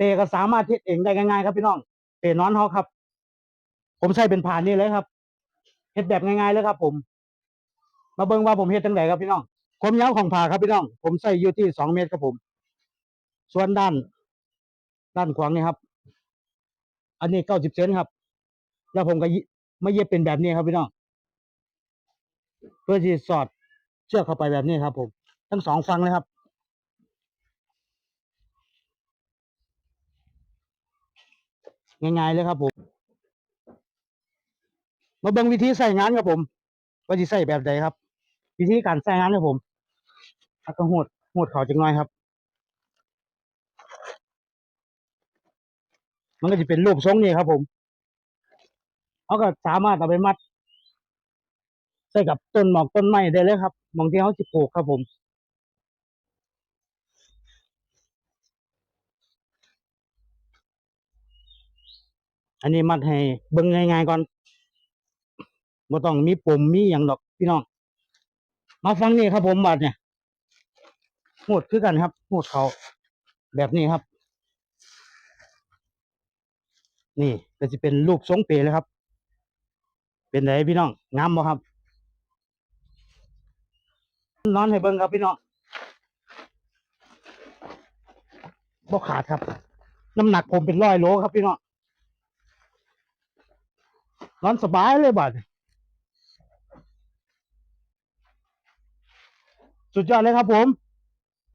เตก็สามารถเฮ็ดเองได้ง่ายๆครับพี่น้องเตนอนเฮาครับ ผมใช้เป็นผ่านนี่เลยครับเฮ็ดแบบง่ายๆเลยครับ ผม มาเบิ่งว่าผมเฮ็ดจังไดครับพี่น้องความยาวของผ่าครับพี่น้อง ผมใส่อยู่ที่สองเมตรครับผม ส่วนด้าน ด้านขวางนี่ครับ อันนี้เก้าสิบเซนครับ แล้วผมก็ไม่เย็บเป็นแบบนี้ครับพี่น้องเพื่อที่สอดเชือกเข้าไปแบบนี้ครับ ผม ทั้งสองฝั่งเลยครับ ง่ายๆเลยครับผม มาเบิ่งวิธีใส่งานครับผม ว่าจะใส่แบบใดครับ วิธีการใส่งานครับผมแล้วก็หดหดเขาจังน้อยครับ มันก็จะเป็นรูปทรงนี้ครับผมเขาก็สามารถเอาไปมัด ใส่กับต้นหมอกต้นไม้ได้เลยครับหมองที่เขาสิปลูกครับผม อันนี้มัดให้เบิ่งง่ายๆก่อนบ่ต้องมีปุ่มมีอย่างดอกพี่น้อง มาฟังนี่ครับผมบัดเนี่ยหูดคือกันครับหูดเขาแบบนี้ครับ นี่ก็จะเป็นรูปทรงเปเลยครับ เป็นไงพี่น้องงามบ่ครับนอนให้เบิ่งครับพี่น้องบ่ขาดครับ น้ำหนักผมเป็นร้อยโลครับพี่น้อง นอนสบายเลยบัดสุดยอดเลยครับผม